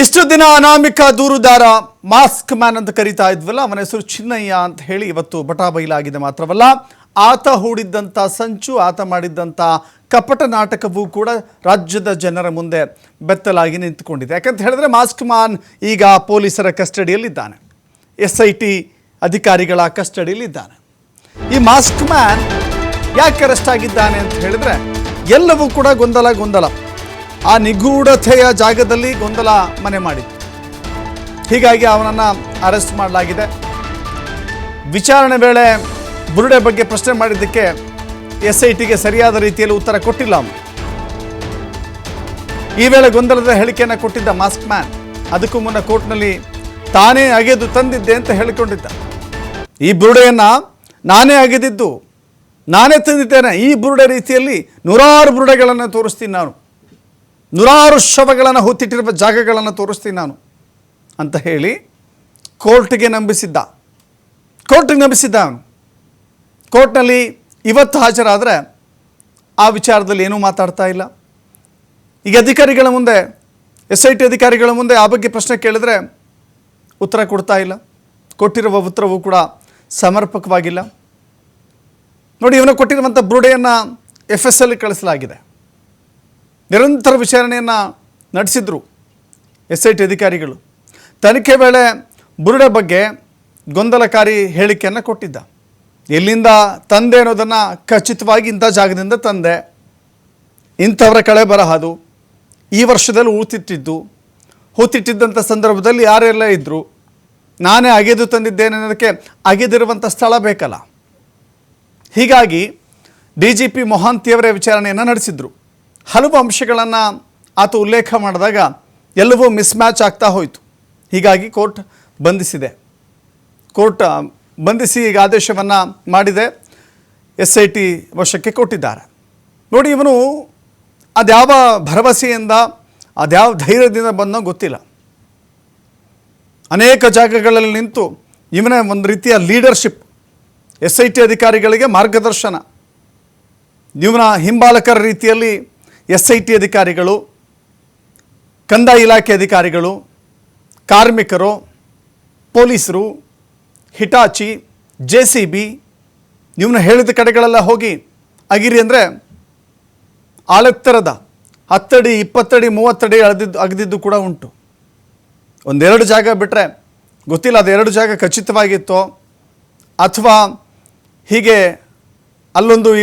ಇಷ್ಟು ದಿನ ಅನಾಮಿಕ ದೂರುದಾರ mask man ಅಂತ ಕರೀತಾ ಇದ್ವಲ್ಲ, ಅವನ ಹೆಸರು ಚಿನ್ನಯ್ಯ ಅಂತ ಹೇಳಿ ಇವತ್ತು ಬಟಾ ಬೈಲಾಗಿದೆ ಮಾತ್ರವಲ್ಲ. ಆತ ಹೂಡಿದ್ದಂಥ ಸಂಚು, ಆತ ಮಾಡಿದ್ದಂಥ ಕಪಟ ನಾಟಕವೂ ಕೂಡ ರಾಜ್ಯದ ಜನರ ಮುಂದೆ ಬೆತ್ತಲಾಗಿ ನಿಂತುಕೊಂಡಿದೆ. ಯಾಕಂತ ಹೇಳಿದ್ರೆ ಮಾಸ್ಕ್ ಮ್ಯಾನ್ ಈಗ ಪೊಲೀಸರ ಕಸ್ಟಡಿಯಲ್ಲಿದ್ದಾನೆ. ಎಸ್ ಐ ಟಿ ಅಧಿಕಾರಿಗಳ ಕಸ್ಟಡಿಯಲ್ಲಿದ್ದಾನೆ. ಈ ಮಾಸ್ಕ್ ಮ್ಯಾನ್ ಯಾಕೆ ಅರೆಸ್ಟ್ ಆಗಿದ್ದಾನೆ ಅಂತ ಹೇಳಿದ್ರೆ, ಎಲ್ಲವೂ ಕೂಡ ಗೊಂದಲ ಗೊಂದಲ. ಆ ನಿಗೂಢತೆಯ ಜಾಗದಲ್ಲಿ ಗೊಂದಲ ಮನೆ ಮಾಡಿತ್ತು. ಹೀಗಾಗಿ ಅವನನ್ನು ಅರೆಸ್ಟ್ ಮಾಡಲಾಗಿದೆ. ವಿಚಾರಣೆ ವೇಳೆ ಬುರುಡೆ ಬಗ್ಗೆ ಪ್ರಶ್ನೆ ಮಾಡಿದ್ದಕ್ಕೆ ಎಸ್ ಐ ಟಿಗೆ ಸರಿಯಾದ ರೀತಿಯಲ್ಲಿ ಉತ್ತರ ಕೊಟ್ಟಿಲ್ಲ ಅವನು. ಈ ವೇಳೆ ಗೊಂದಲದ ಹೇಳಿಕೆಯನ್ನು ಕೊಟ್ಟಿದ್ದ ಮಾಸ್ಕ್ ಮ್ಯಾನ್. ಅದಕ್ಕೂ ಮುನ್ನ ಕೋರ್ಟ್ನಲ್ಲಿ ತಾನೇ ಅಗೆದು ತಂದಿದ್ದೆ ಅಂತ ಹೇಳಿಕೊಂಡಿದ್ದ. ಈ ಬುರುಡೆಯನ್ನು ನಾನೇ ಅಗೆದಿದ್ದು, ನಾನೇ ತಂದಿದ್ದೇನೆ. ಈ ಬುರುಡೆ ರೀತಿಯಲ್ಲಿ ನೂರಾರು ಬುರುಡೆಗಳನ್ನು ತೋರಿಸ್ತೀನಿ ನಾನು. ನೂರಾರು ಶವಗಳನ್ನು ಹೊತ್ತಿಟ್ಟಿರುವ ಜಾಗಗಳನ್ನು ತೋರಿಸ್ತೀನಿ ನಾನು ಅಂತ ಹೇಳಿ ಕೋರ್ಟ್ಗೆ ನಂಬಿಸಿದ್ದ. ಕೋರ್ಟ್ಗೆ ನಂಬಿಸಿದ್ದ ಅವನು. ಕೋರ್ಟ್ನಲ್ಲಿ ಇವತ್ತು ಹಾಜರಾದರೆ ಆ ವಿಚಾರದಲ್ಲಿ ಏನೂ ಮಾತಾಡ್ತಾ ಇಲ್ಲ. ಈಗ ಅಧಿಕಾರಿಗಳ ಮುಂದೆ ಎಸ್ ಐ ಟಿ ಅಧಿಕಾರಿಗಳ ಮುಂದೆ ಆ ಬಗ್ಗೆ ಪ್ರಶ್ನೆ ಕೇಳಿದ್ರೆ ಉತ್ತರ ಕೊಡ್ತಾ ಇಲ್ಲ. ಕೊಟ್ಟಿರುವ ಉತ್ತರವೂ ಕೂಡ ಸಮರ್ಪಕವಾಗಿಲ್ಲ. ನೋಡಿ, ಇವನು ಕೊಟ್ಟಿರುವಂಥ ಬುರುಡೆಯನ್ನು ಎಫ್ ಎಸ್ ಎಲ್ ಕಳಿಸಲಾಗಿದೆ. ನಿರಂತರ ವಿಚಾರಣೆಯನ್ನು ನಡೆಸಿದ್ರು ಎಸ್ ಐ ಟಿ ಅಧಿಕಾರಿಗಳು. ತನಿಖೆ ವೇಳೆ ಬುರುಡೆ ಬಗ್ಗೆ ಗೊಂದಲಕಾರಿ ಹೇಳಿಕೆಯನ್ನು ಕೊಟ್ಟಿದ್ದ. ಎಲ್ಲಿಂದ ತಂದೆ ಅನ್ನೋದನ್ನು ಖಚಿತವಾಗಿ ಇಂಥ ಜಾಗದಿಂದ ತಂದೆ, ಇಂಥವರ ಕಳೆ ಬರಹದು ಈ ವರ್ಷದಲ್ಲಿ ಹೂತಿಟ್ಟಿದ್ದು, ಹೂತಿಟ್ಟಿದ್ದಂಥ ಸಂದರ್ಭದಲ್ಲಿ ಯಾರೆಲ್ಲ ಇದ್ದರು ನಾನೇ ಅಗೆದು ತಂದಿದ್ದೇನೆ ಅನ್ನೋದಕ್ಕೆ ಅಗೆದಿರುವಂಥ ಸ್ಥಳ ಬೇಕಲ್ಲ. ಹೀಗಾಗಿ ಡಿ ಜಿ ಪಿ ಮೊಹಾಂತಿಯವರೇ ವಿಚಾರಣೆಯನ್ನು ನಡೆಸಿದರು. ಹಲವು ಅಂಶಗಳನ್ನು ಆತ ಉಲ್ಲೇಖ ಮಾಡಿದಾಗ ಎಲ್ಲವೂ ಮಿಸ್ ಮ್ಯಾಚ್ ಆಗ್ತಾ ಹೋಯಿತು. ಹೀಗಾಗಿ ಕೋರ್ಟ್ ಬಂಧಿಸಿದೆ. ಕೋರ್ಟ್ ಬಂಧಿಸಿ ಈಗ ಆದೇಶವನ್ನು ಮಾಡಿದೆ. ಎಸ್ ಐ ಟಿ ವಶಕ್ಕೆ ಕೊಟ್ಟಿದ್ದಾರೆ. ನೋಡಿ, ಇವನು ಅದ್ಯಾವ ಭರವಸೆಯಿಂದ, ಅದ್ಯಾವ ಧೈರ್ಯದಿಂದ ಬಂದೋ ಗೊತ್ತಿಲ್ಲ. ಅನೇಕ ಜಾಗಗಳಲ್ಲಿ ನಿಂತು ಇವನೇ ಒಂದು ರೀತಿಯ ಲೀಡರ್ಶಿಪ್, ಎಸ್ ಐ ಟಿ ಅಧಿಕಾರಿಗಳಿಗೆ ಮಾರ್ಗದರ್ಶನ. ಇವನ ಹಿಂಬಾಲಕರ ರೀತಿಯಲ್ಲಿ ಎಸ್ ಐ ಟಿ ಅಧಿಕಾರಿಗಳು, ಕಂದಾಯ ಇಲಾಖೆ ಅಧಿಕಾರಿಗಳು, ಕಾರ್ಮಿಕರು, ಪೊಲೀಸರು, ಹಿಟಾಚಿ ಜೆ ಸಿ ಬಿ ಇವನ್ನ ಹೇಳಿದ ಕಡೆಗಳೆಲ್ಲ ಹೋಗಿ ಅಗಿರಿ ಅಂದರೆ ಆಳೆತ್ತರದ ಹತ್ತಡಿ, ಇಪ್ಪತ್ತಡಿ, ಮೂವತ್ತಡಿ ಅಳೆದಿದ್ದು, ಅಗದಿದ್ದು ಕೂಡ ಉಂಟು. ಒಂದೆರಡು ಜಾಗ ಬಿಟ್ಟರೆ ಗೊತ್ತಿಲ್ಲ ಅದು ಎರಡು ಜಾಗ ಖಚಿತವಾಗಿತ್ತೋ ಅಥವಾ ಹೀಗೆ ಅಲ್ಲೊಂದು ಇಲ್ಲೊಂದು